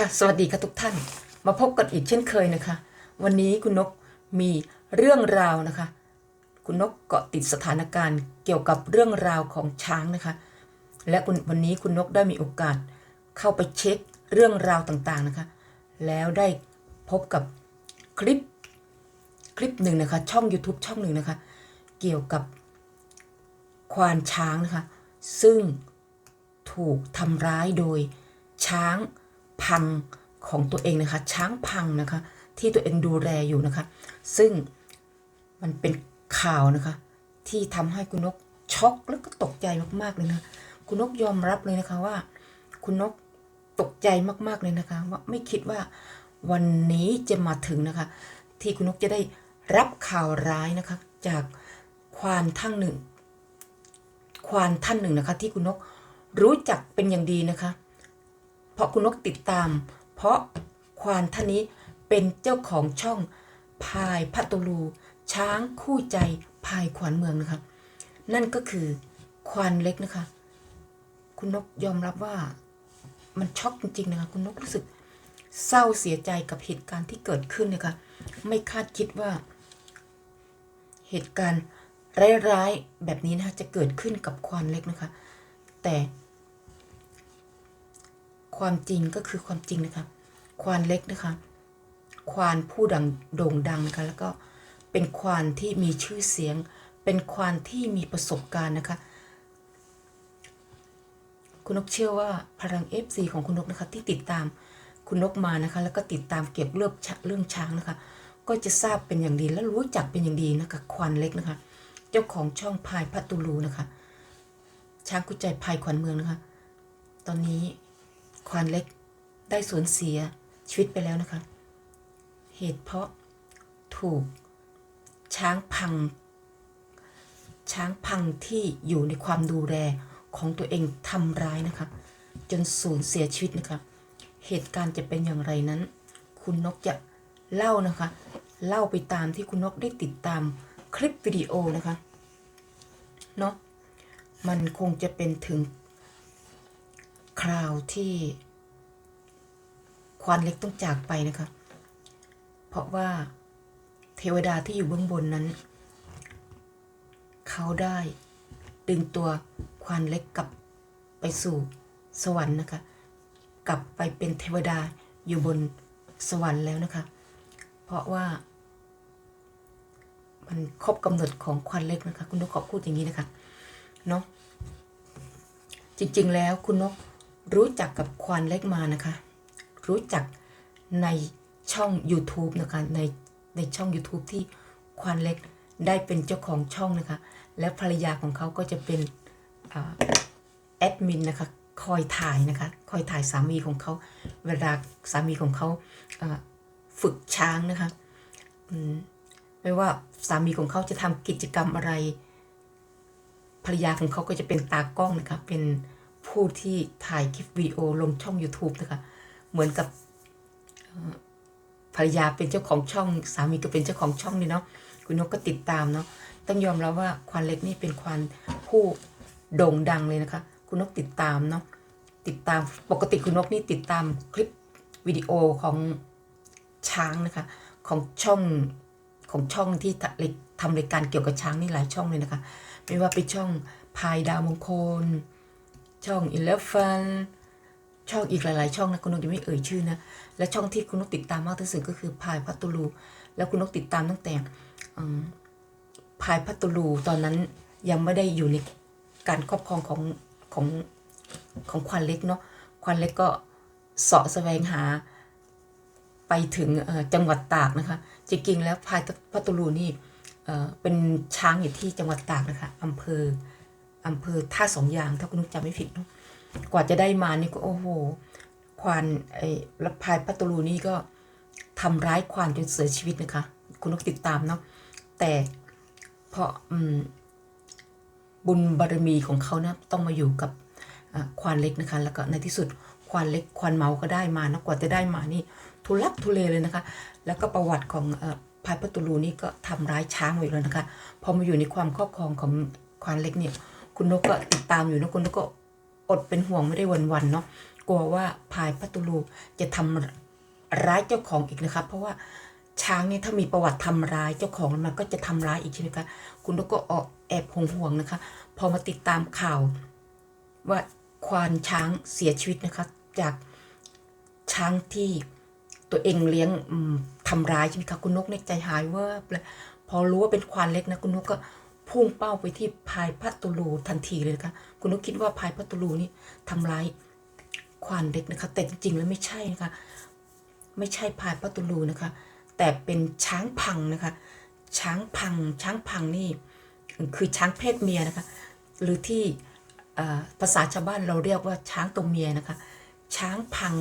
ค่ะสวัสดีค่ะทุกท่าน มาพบกันอีกเช่นเคยนะคะ วันนี้คุณนกมีเรื่องราวนะคะ คุณนกเกาะติดสถานการณ์เกี่ยวกับเรื่องราวของช้างนะคะ และคุณวันนี้คุณนกได้มีโอกาสเข้าไปเช็คเรื่องราวต่างๆนะคะ แล้วได้พบกับคลิปคลิปหนึ่งนะคะ ช่อง YouTube ช่องหนึ่งนะคะ เกี่ยวกับควานช้างนะคะ ซึ่งถูกทำร้ายโดยช้าง พังของตัวเองนะคะ ช้างพังนะคะ ที่ตัวเองดูแลอยู่นะคะ ซึ่งมันเป็นข่าวนะคะ ที่ทำให้คุณนกช็อกแล้วก็ตกใจมากๆเลยนะคุณนกยอมรับเลยนะคะว่า คุณนกตกใจมากๆเลยนะคะว่าไม่คิดว่าวันนี้จะมาถึงนะคะ ที่คุณนกจะได้รับข่าวร้ายนะคะ จากควานทั้งหนึ่ง ควานท่านหนึ่งนะคะ ที่คุณนกรู้จักเป็นอย่างดีนะคะ เพราะคุณนกติดตาม เพราะควานท่านนี้เป็นเจ้าของช่องพายพัตุลู ช้างคู่ใจพายขวานเมืองนะคะ นั่นก็คือควานเล็กนะคะ คุณนกยอมรับว่ามันช็อกจริงๆนะคะ คุณนกรู้สึกเศร้าเสียใจกับเหตุการณ์ที่เกิดขึ้นนะคะ ไม่คาดคิดว่า เหตุการณ์ร้ายๆแบบนี้นะคะจะเกิดขึ้นกับควานเล็กนะคะ แต่ ความจริงก็คือความจริงนะคะ ควานเล็กนะคะ ควานผู้ดังโด่งดังนะคะแล้วก็เป็นควานที่มีชื่อเสียง เป็นควานที่มีประสบการณ์นะคะ คุณนกเชื่อว่าพลัง FC ของคุณนกนะคะที่ติดตามคุณนกมานะคะ แล้วก็ติดตามเกี่ยวกับเรื่องเรื่องช้างนะคะ ก็จะทราบเป็นอย่างดีและรู้จักเป็นอย่างดีนะคะควานเล็กนะคะ เจ้าของช่องพายพัตุลูนะคะ ช้างกุใจพายขวัญเมืองนะคะ ตอนนี้ ควานเล็กได้สูญเสียชีวิตไปแล้วนะคะ เหตุเพราะถูกช้างพัง ช้างพังที่อยู่ในความดูแลของตัวเองทำร้ายนะคะ จนสูญเสียชีวิตนะคะ เหตุการณ์จะเป็นอย่างไรนั้น คุณนกจะเล่านะคะ เล่าไปตามที่คุณนกได้ติดตามคลิปวิดีโอนะคะเนาะมันคงจะเป็นถึง คราวที่ ควานเล็กต้องจากไปนะคะ เพราะว่าเทวดาที่อยู่เบื้องบนนั้น เขาได้ดึงตัวควานเล็กกลับไปสู่สวรรค์นะคะ กลับไปเป็นเทวดาอยู่บนสวรรค์แล้วนะคะ เพราะว่า มันครบกำหนดของควานเล็กนะคะ คุณนกขอพูดอย่างนี้นะคะ เนาะจริง ๆ แล้วคุณนก รู้จักกับควานเล็กมานะคะ รู้จักในช่อง YouTube นะคะในในช่อง YouTube ที่ควานเล็กได้เป็นเจ้าของช่องนะคะ และภรรยาของเขาก็จะเป็นอแอดมินนะคะคอยถ่ายนะคะ คอยถ่ายสามีของเขา เวลาสามีของเขาฝึกช้างนะคะไม่ว่าสามีของเขาจะทำกิจกรรมอะไร ภรรยาของเขาก็จะเป็นตากล้องนะคะเป็น ผู้ที่ถ่ายคลิปวิดีโอลงช่อง YouTube นะคะเหมือนกับภรรยาเป็นเจ้าของช่อง สามีก็เป็นเจ้าของช่องนี่เนาะคุณนกก็ติดตามเนาะต้องยอมรับว่าควานเล็กนี่เป็นควานผู้โด่งดังเลยนะคะ คุณนกติดตามเนาะติดตามปกติคุณนกนี่ติดตามคลิปวิดีโอของช้างนะคะ ของช่องของช่องที่ทำรายการเกี่ยวกับช้างนี่หลายช่องเลยนะคะ ไม่ว่าเป็นช่องพายดาวมงคล ช่องอิเลฟเฟนช่องอีกหลาย ๆ ช่องนะคุณนกยังไม่เอ่ยชื่อนะ และช่องที่คุณนกติดตามมากที่สุดก็คือพายพัตุลู แล้วคุณนกติดตามตั้งแต่พายพัตุลูตอนนั้นยังไม่ได้อยู่ในการครอบครองของของของควานเล็กเนาะควานเล็กก็เสาะแสวงหาไปถึงจังหวัดตากนะคะ จริง ๆ แล้วพายพัตุลูนี่เป็นช้างอยู่ที่จังหวัดตากนะคะอำเภอ อำเภอท่าสองยางถ้าคุณนุกจำไม่ผิดเนาะกว่าจะได้มานี่ก็โอ้โห ควานไอ้รับพายพัตุลูนี่ก็ทำร้ายควานจนเสียชีวิตนะคะ คุณนกติดตามเนาะแต่เพราะบุญบารมีของเขานะต้องมาอยู่กับควานเล็กนะคะ แล้วก็ในที่สุดควานเล็กควานเมาก็ได้มานะกว่าจะได้มานี่ทุลักทุเลเลยนะคะ แล้วก็ประวัติของอพายพัตุลูนี่ก็ทำร้ายช้างไว้แล้วนะคะ พอมาอยู่ในความครอบครองของควานเล็กเนี่ย คุณนกก็ติดตามอยู่นะคุณนกก็อดเป็นห่วงไม่ได้วันๆเนาะกลัวว่าพายพัตุลูจะทำร้ายเจ้าของอีกนะครับ เพราะว่าช้างเนี่ยถ้ามีประวัติทำร้ายเจ้าของมันก็จะทำร้ายอีกใช่ไหมคะคุณนกก็ออกแอบห่วงห่วงๆนะคะ พอมาติดตามข่าว ว่าควานช้างเสียชีวิตนะคะ จากช้างที่ตัวเองเลี้ยงอืมทำร้ายใช่ไหมคะคุณนกในใจหายว่าพอรู้ว่าเป็นควานเล็กนะคุณนกก็ พุ่งเป้าไปที่พายพัตุลูทันทีเลยนะคะคุณนกคิดว่าพายพัตุลูนี่ทำร้ายควานเล็กนะคะ แต่จริงๆแล้วไม่ใช่นะคะ ไม่ใช่พายพัตุลูนะคะ แต่เป็นช้างพังนะคะ ช้างพัง ช้างพังนี่ คือช้างเพศเมียนะคะ หรือที่ภาษาชาวบ้านเราเรียกว่าช้างตัวเมียนะคะ ช้างพัง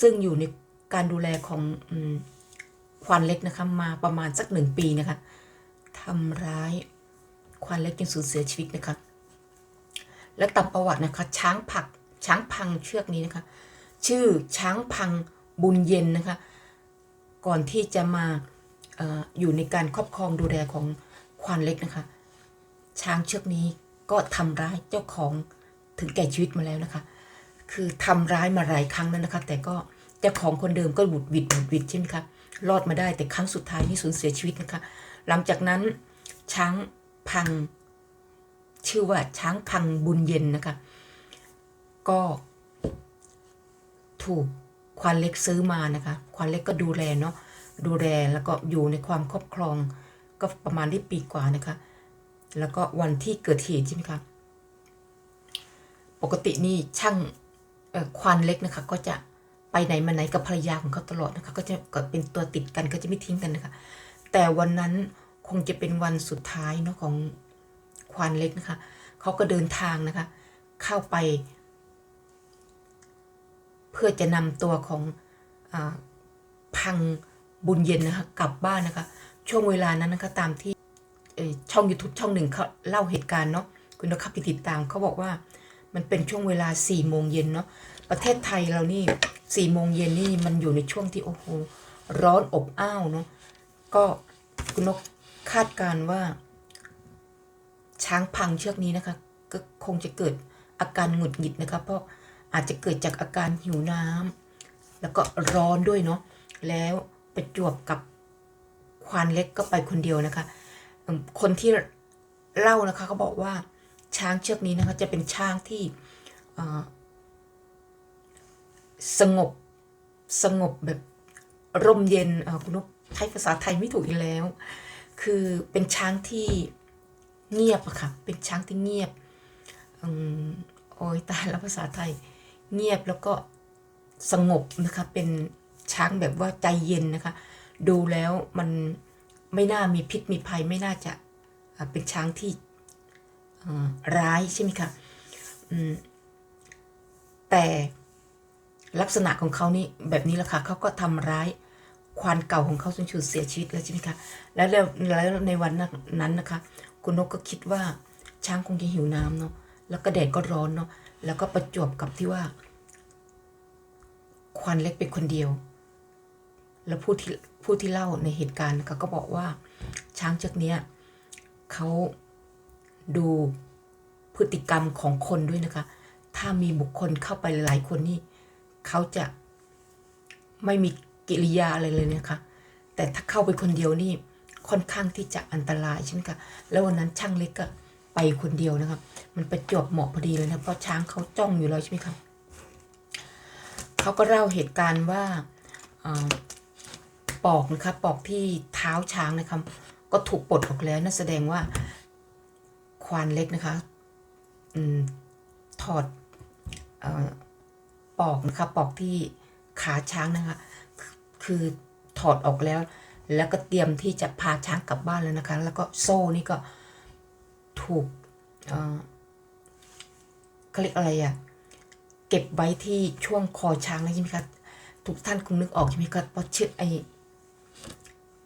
ซึ่งอยู่ในการดูแลของควานเล็กนะคะ มาประมาณสักหนึ่งปีนะคะ ทำร้าย ควานเล็กจนสูญเสียชีวิตนะคะ และตามประวัตินะคะ ช้างผัก ช้างพังเชือกนี้นะคะ ชื่อช้างพังบุญเย็นนะคะ ก่อนที่จะมาออยู่ในการครอบครองดูแลของควานเล็กนะคะ ช้างเชือกนี้ก็ทำร้ายเจ้าของถึงแก่ชีวิตมาแล้วนะคะ คือทำร้ายมาหลายครั้งแล้วนะคะ แต่ก็เจ้าของคนเดิมก็บุดหวิดบุดหวิดใช่ไหมคะรอดมาได้แต่ครั้งสุดท้ายนี่สูญเสียชีวิตนะคะ หลังจากนั้นช้างพัง ชื่อว่าช้างพังบุญเย็นนะคะ ก็ถูกควานเล็กซื้อมานะคะควานเล็กก็ดูแลเนาะดูแลแล้วก็อยู่ในความครอบครอง ก็ประมาณได้ปีกว่านะคะ แล้วก็วันที่เกิดเหตุใช่ไหมคะปกตินี่ช่างควานเล็กนะคะ ก็จะไปไหนมาไหนกับภรรยาของเขาตลอดนะคะ ก็จะก็เป็นตัวติดกันก็จะไม่ทิ้งกันนะคะ แต่วันนั้นคงจะเป็นวันสุดท้ายเนาะของควานเล็กนะคะ เขาก็เดินทางนะคะ เข้าไป เพื่อจะนำตัวของอพังบุญเย็นนะคะกลับบ้านนะคะ ช่วงเวลานั้นนะคะตามที่ช่อง YouTube ช่องหนึ่งเขาเล่าเหตุการณ์เนาะคุณต้องเข้าไปติดตามเขาบอกว่ามันเป็นช่วงเวลา4ี่โมงเย็นเนาะประเทศไทยเรานี่สี่โมงเย็นนี่มันอยู่ในช่วงที่โอ้โหร้อนอบอ้าวเนาะ ก็คุณนกคาดการณ์ว่า ช้างพังเชือกนี้นะคะ ก็คงจะเกิดอาการหงุดหงิดนะคะ เพราะอาจจะเกิดจากอาการหิวน้ำแล้วก็ร้อนด้วยเนาะแล้วประจวบกับควานเล็กก็ไปคนเดียวนะคะ คนที่เล่านะคะเขาบอกว่าช้างเชือกนี้นะคะจะเป็นช้างที่สงบสงบแบบร่มเย็นคุณนก ใช้ภาษาไทยไม่ถูกอีกแล้ว คือเป็นช้างที่เงียบอะค่ะ เป็นช้างที่เงียบอโอ้ยตายแล้วภาษาไทย เงียบแล้วก็สงบนะคะ เป็นช้างแบบว่าใจเย็นนะคะ ดูแล้วมันไม่น่ามีพิษมีภัยไม่น่าจะเป็นช้างที่ร้ายใช่ไหมคะแต่ลักษณะของเขานี่แบบนี้แหละค่ะเขาก็ทำร้าย ควานเก่าของเขาจนสูเสียชีวิตแล้วใช่ไหมคะแล้วแล้วในวันนั้นนะคะ คุณนกก็คิดว่าช้างคงจะหิวน้ำเนาะแล้วก็แดดก็ร้อนเนาะแล้วก็ประจวบกับที่ว่า ควานเล็กเป็นคนเดียว แล้วผู้ที่ผู้ที่เล่าในเหตุการณ์นะคะก็บอกว่าช้างเชือกเนี้ยเขาดูพฤติกรรมของคนด้วยนะคะ ถ้ามีบุคคลเข้าไปหลายคนนี่เขาจะไม่มี กิริยาอะไรเลยนะคะ แต่ถ้าเข้าไปคนเดียวนี่ค่อนข้างที่จะอันตรายใช่ไหมคะ แล้ววันนั้นช่างเล็กก็ไปคนเดียวนะคะมันประจวบเหมาะพอดีเลยนะ เพราะช้างเขาจ้องอยู่แล้วใช่ไหมคะเขาก็เล่าเหตุการณ์ว่าปอกนะคะปอกที่เท้าช้างนะคะก็ถูกปลดออกแล้วนั่นแสดงว่าควานเล็กนะคะอถอดออปอกนะคะปอกที่ขาช้างนะคะ คือถอดออกแล้ว แล้วก็เตรียมที่จะพาช้างกลับบ้านแล้วนะคะ แล้วก็โซ่นี่ก็ถูกเอ่อเขาเรียกอะไรอะเก็บไว้ที่ช่วงคอช้างนะใช่ไหมคะทุกท่านคงนึกออกใช่ไหมคะเพราะเชื่อไอ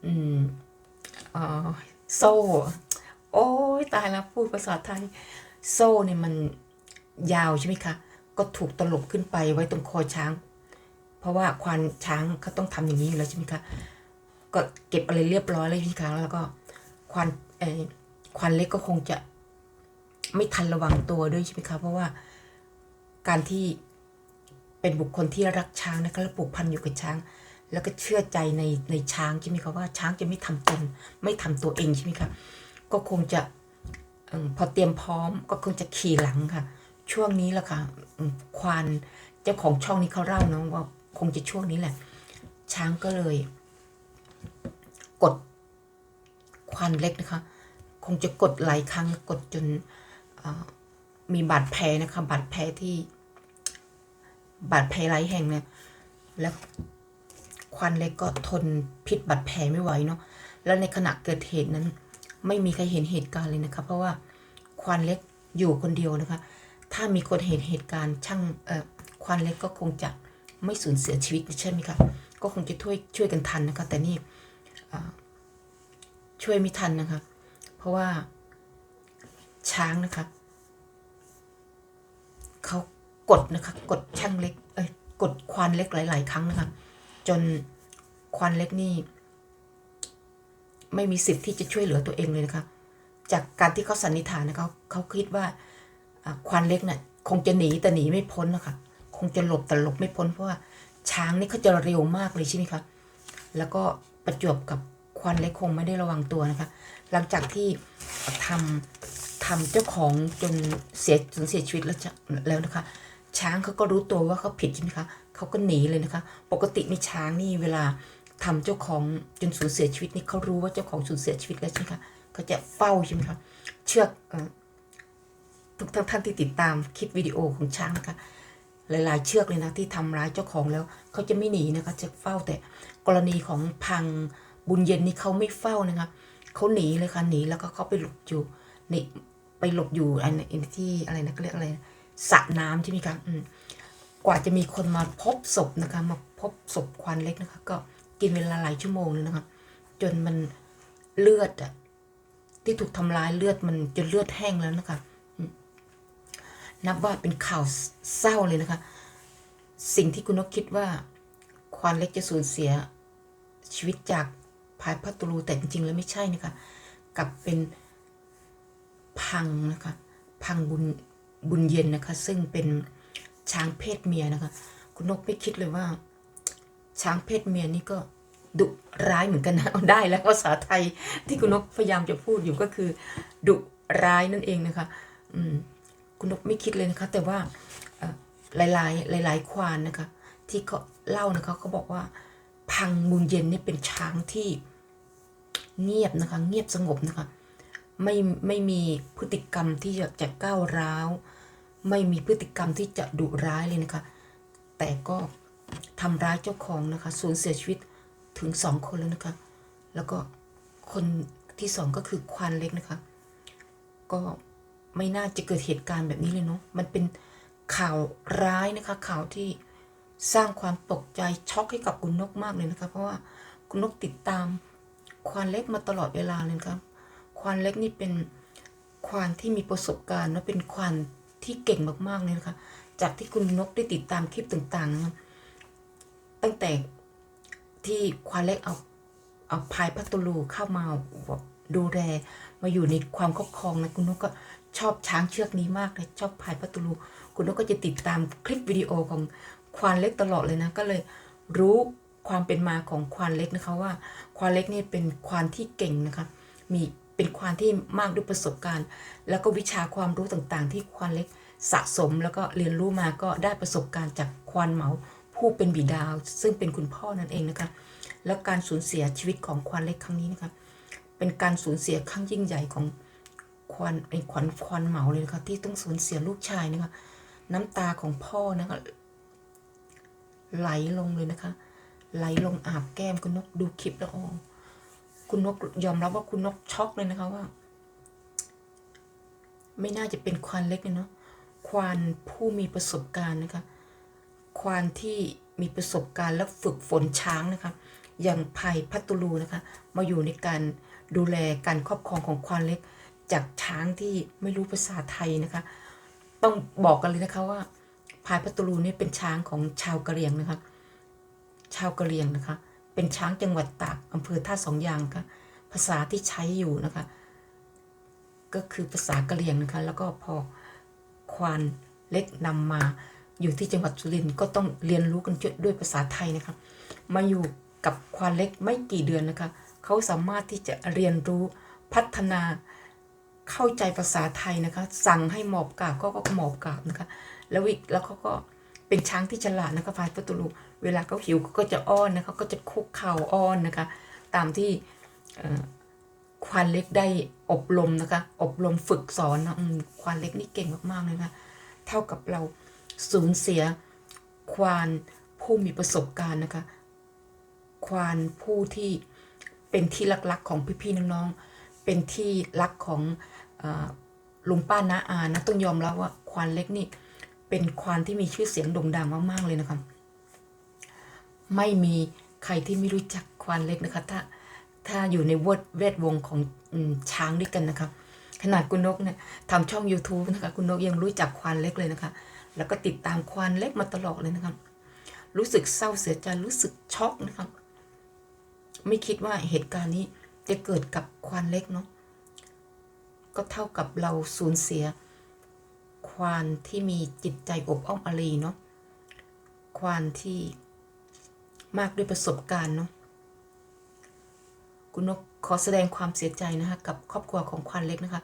อืมอ่าโซ่ โอ้ยตายแล้วพูดภาษาไทย โซ่เนี่ยมันยาวใช่ไหมคะ ก็ถูกตลบขึ้นไปไว้ตรงคอช้าง เพราะว่าควานช้างเขาต้องทำอย่างนี้อยู่แล้วใช่ไหมคะก็เก็บอะไรเรียบร้อยแล้วใช่คะแล้วก็ควานเออควานเล็กก็คงจะไม่ทันระวังตัวด้วยใช่ไหมคะเพราะว่าการที่เป็นบุคคลที่รักช้างนะคะและผูกพันอยู่กับช้าง แล้วก็เชื่อใจในในช้างใช่ไหมคะว่าช้างจะไม่ทำตนไม่ทำตัวเองใช่ไหมคะก็คงจะอพอเตรียมพร้อมก็คงจะขี่หลังค่ะ ช่วงนี้แหละค่ะควานเจ้าของช่องนี้เขาเล่านะว่า คงจะช่วงนี้แหละ ช้างก็เลย กดควานเล็กนะคะ คงจะกดหลายครั้งกดจนมีบาดแผลนะคะบาดแผลที่บาดแผลหลายแห่งเนี่ย แล้วควันเล็กก็ทนพิษบาดแผลไม่ไหวเนาะแล้วในขณะเกิดเหตุนั้น ไม่มีใครเห็นเหตุการณ์เลยนะคะ เพราะว่าควันเล็กอยู่คนเดียวนะคะ ถ้ามีคนเห็นเหตุการณ์ช่างเออควันเล็กก็คงจะ ไม่สูญเสียชีวิตใช่ไหมคะก็คงจะช่วยช่วยกันทันนะคะ แต่นี่ช่วยไม่ทันนะคะ เพราะว่าช้างนะคะเขากดนะคะ กดช่างเล็กเอ้ยกดควานเล็กหลาย ๆ ครั้งนะคะ จนควานเล็กนี่ ไม่มีสิทธิ์ที่จะช่วยเหลือตัวเองเลยนะคะ จากการที่เขาสันนิษฐานนะคะเขาคิดว่าควานเล็กน่ะคงจะหนีแต่หนีไม่พ้นนะคะ คงจะหลบแต่หลบไม่พ้นเพราะว่าช้างนี่เขาจะเร็วมากเลยใช่ไหมคะ แล้วก็ประจวบกับควานเล็กคงไม่ได้ระวังตัวนะคะ หลังจากที่ทำทำเจ้าของจนเสียจนเสียชีวิตแล้วแล้วนะคะ ช้างเขาก็รู้ตัวว่าเขาผิดใช่ไหมคะเขาก็หนีเลยนะคะ ปกติในช้างนี่เวลาทำเจ้าของจนสูญเสียชีวิตนี่เขารู้ว่าเจ้าของสูญเสียชีวิตแล้วใช่ไหมคะเขาจะเฝ้าใช่ไหมคะเชือกทุกทานท่านที่ติดตามคลิปวิดีโอของช้างนะคะ หลายๆ เชือกเลยนะที่ทำร้ายเจ้าของแล้วเขาจะไม่หนีนะคะจะเฝ้าแต่กรณีของพังบุญเย็นนี่เขาไม่เฝ้านะคะเขาหนีเลยค่ะหนีแล้วก็เขาไปหลบอยู่นี่ไปหลบอยู่อันอันที่อะไรนะก็เรียกอะไรสระน้ำใช่ไหมคะอืมกว่าจะมีคนมาพบศพนะคะ มาพบศพควันเล็กนะคะ ก็กินเวลาหลายชั่วโมงเลยนะคะ จนมันเลือดอะที่ถูกทำร้ายเลือดมันจนเลือดแห้งแล้วนะคะ นับว่าเป็นข่าวเศร้าเลยนะคะ สิ่งที่คุณนกคิดว่า ควานเล็กจะสูญเสียชีวิตจากพายพัตตรูแต่จริงๆแล้วไม่ใช่นะคะกลับเป็นพังนะคะ พังบุญบุญเย็นนะคะ ซึ่งเป็นช้างเพศเมียนะคะ คุณนกไม่คิดเลยว่า ช้างเพศเมียนี่ก็ดุร้ายเหมือนกันนะเอาได้แล้วภาษาไทยที่คุณนกพยายามจะพูดอยู่ก็คือ ดุร้ายนั่นเองนะคะ อืม คุณนกไม่คิดเลยนะคะ แต่ว่าหลายๆ หลาย ๆ ควานนะคะ ที่เขาเล่านะคะเขาบอกว่า พังมูลเย็นนี่เป็นช้างที่เงียบนะคะ เงียบสงบนะคะ ไม่ไม่มีพฤติกรรมที่จะจะก้าวร้าว ไม่มีพฤติกรรมที่จะดุร้ายเลยนะคะ แต่ก็ทำร้ายเจ้าของนะคะสูญเสียชีวิตถึงสองคนแล้วนะคะ แล้วก็คนที่สองก็คือควานเล็กนะคะ ก็ ไม่น่าจะเกิดเหตุการณ์แบบนี้เลยเนาะมันเป็นข่าวร้ายนะคะ ข่าวที่สร้างความตกใจช็อกให้กับคุณนกมากเลยนะคะ เพราะว่าคุณนกติดตามควานเล็กมาตลอดเวลาเลยครับ ควานเล็กนี่เป็นควานที่มีประสบการณ์และเป็นควานที่เก่งมากๆเลยนะคะ จากที่คุณนกได้ติดตามคลิปต่างๆนะครับตั้งแต่ที่ควานเล็กเอาเอาพายพัตตูลูเข้ามาดูแลมาอยู่ในความครอบครองนะคุณนกก็ ชอบช้างเชือกนี้มากเลยชอบพายพัตตูลูคุณนกก็จะติดตามคลิปวิดีโอของควานเล็กตลอดเลยนะก็เลยรู้ความเป็นมาของควานเล็กนะคะว่า ควานเล็กนี่เป็นควานที่เก่งนะคะมีเป็นควานที่มากด้วยประสบการณ์ แล้วก็วิชาความรู้ต่างๆ ที่ควานเล็กสะสมแล้วก็เรียนรู้มาก็ได้ประสบการณ์จากควานเหมาผู้เป็นบิดาซึ่งเป็นคุณพ่อนั่นเองนะคะแล้วการสูญเสียชีวิตของควานเล็กครั้งนี้นะคะเป็นการสูญเสียครั้งยิ่งใหญ่ของ ควานไอ้ขวัญควานเหมาเลยนะคะที่ต้องสูญเสียลูกชายนะคะน้ำตาของพ่อนะคะไหลลงเลยนะคะ ไหลลงอาบแก้มคุณนกดูคลิปแล้วอ๋อคุณนกยอมรับว่าคุณนกช็อกเลยนะคะว่า ไม่น่าจะเป็นควานเล็กเลยเนาะควานผู้มีประสบการณ์นะคะควานที่มีประสบการณ์และฝึกฝนช้างนะคะ อย่างภัยพัตตูลูนะคะ มาอยู่ในการดูแลการครอบครองของควานเล็ก จากช้างที่ไม่รู้ภาษาไทยนะคะ ต้องบอกกันเลยนะคะว่าพายพัตตูลูนี่เป็นช้างของชาวกะเหรี่ยงนะคะ ชาวกะเหรี่ยงนะคะ เป็นช้างจังหวัดตากอำเภอท่าสองยางค่ะ ภาษาที่ใช้อยู่นะคะ ก็คือภาษากะเหรี่ยงนะคะ แล้วก็พอควานเล็กนำมาอยู่ที่จังหวัดสุรินทร์ก็ต้องเรียนรู้กันด้วยภาษาไทยนะครับมาอยู่กับควานเล็กไม่กี่เดือนนะคะ เขาสามารถที่จะเรียนรู้พัฒนา เข้าใจภาษาไทยนะคะ สั่งให้หมอบกราบก็ก็หมอบกราบนะคะ แล้ววิแล้วเขาก็เป็นช้างที่ฉลาดนะคะพายพัตุลูเวลาเขาหิวเขาก็จะอ้อนนะคะก็จะคุกเข่าอ้อนนะคะ ตามที่ควานเล็กได้อบรมนะคะ อบรมฝึกสอนนะควานเล็กนี่เก่งมากๆเลยนะคะเท่ากับเราสูญเสียควานผู้มีประสบการณ์นะคะ ควานผู้ที่เป็นที่รักๆของพี่ๆน้องๆเป็นที่รักของ ลุงป้าน้าอานะต้องยอมรับว่าควานเล็กนี่ เป็นควานที่มีชื่อเสียงโด่งดังมากๆเลยนะคะไม่มีใครที่ไม่รู้จักควานเล็กนะคะถ้าถ้าอยู่ในวทเวทวงของอช้างด้วยกันนะคะขนาดคุณนกเนี่ยทำช่อง YouTube นะคะคุณนกยังรู้จักควานเล็กเลยนะคะ แล้วก็ติดตามควานเล็กมาตลอดเลยนะคะรู้สึกเศร้าเสียใจรู้สึกช็อกนะคะไม่คิดว่าเหตุการณ์นี้จะเกิดกับควานเล็กเนาะ ก็เท่ากับเราสูญเสีย ควานที่มีจิตใจอบอ้อมอารีเนาะควานที่มากด้วยประสบการณ์เนาะคุณนกขอแสดงความเสียใจนะคะกับครอบครัวของควานเล็กนะคะ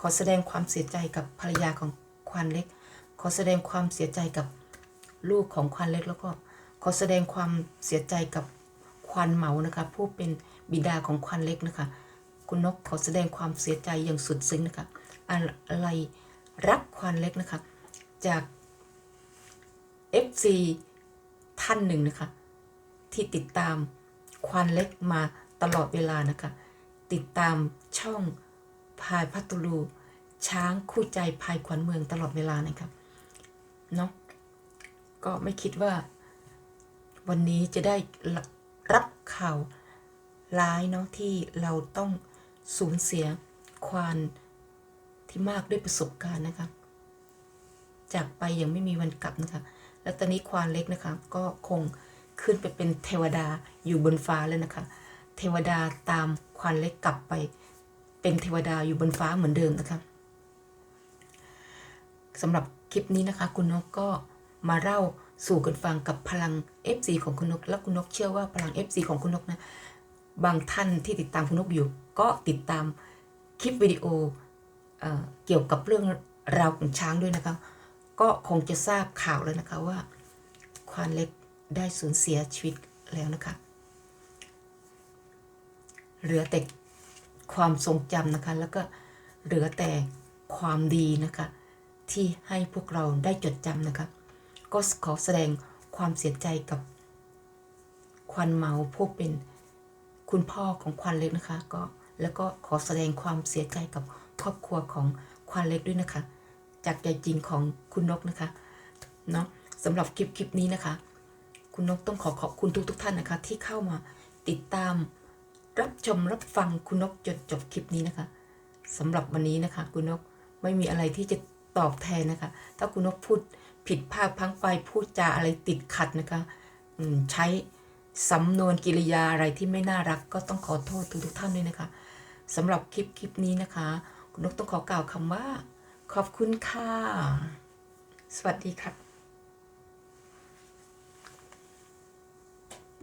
ขอแสดงความเสียใจกับภรรยาของควานเล็ก ขอแสดงความเสียใจกับลูกของควานเล็กแล้วก็ขอแสดงความเสียใจกับควานเหมานะคะ ผู้เป็นบิดาของควานเล็กนะคะ คุณนกขอแสดงความเสียใจอย่างสุดซึ้งนะคะ อะไรรักควานเล็กนะคะ จาก FC ท่านหนึ่งนะคะ ที่ติดตามควานเล็กมาตลอดเวลานะคะ ติดตามช่องพายพัตุลูช้างคู่ใจพายขวัญเมืองตลอดเวลานะครับเนาะก็ไม่คิดว่า วันนี้จะได้รับข่าวร้ายเนาะที่เราต้อง สูญเสียควานที่มากด้วยประสบการณ์นะคะ จากไปยังไม่มีวันกลับนะคะ แล้วตอนนี้ควานเล็กนะคะ ก็คงขึ้นไปเป็นเทวดาอยู่บนฟ้าแล้วนะคะ เทวดาตามควานเล็กกลับไป เป็นเทวดาอยู่บนฟ้าเหมือนเดิมนะคะสำหรับคลิปนี้นะคะ คุณนกก็มาเล่าสู่กันฟังกับพลัง FC ของคุณนก และคุณนกเชื่อว่าพลัง FC ของคุณนกนะ บางท่านที่ติดตามคุณนกอยู่ ก็ติดตามคลิปวิดีโอเอเกี่ยวกับเรื่องราวของช้างด้วยนะคะ ก็คงจะทราบข่าวแล้วนะคะว่าควานเล็กได้สูญเสียชีวิตแล้วนะคะ เหลือแต่ความทรงจำนะคะ แล้วก็เหลือแต่ความดีนะคะ ที่ให้พวกเราได้จดจำนะคะ ก็ขอแสดงความเสียใจกับควันเมาผู้เป็นคุณพ่อของควันเล็กนะคะก็ แล้วก็ขอแสดงความเสียใจกับครอบครัวของควันเล็กด้วยนะคะ จากใจจริงของคุณนกนะคะเนาะสำหรับคลิปคลิปนี้นะคะ คุณนกต้องขอขอบคุณทุกทุกท่านนะคะ ที่เข้ามาติดตามรับชมรับฟังคุณนกจนจบคลิปนี้นะคะสำหรับวันนี้นะคะ คุณนกไม่มีอะไรที่จะตอบแทนนะคะ ถ้าคุณนกพูดผิดพลาดพังไปพูดจาอะไรติดขัดนะคะใช้สำนวนกิริยาอะไรที่ไม่น่ารักก็ต้องขอโทษทุกทุกท่านด้วยนะคะ สำหรับคลิปคลิปนี้นะคะ คุณนกต้องขอกล่าวคำว่า ขอบคุณค่ะ สวัสดีค่ะ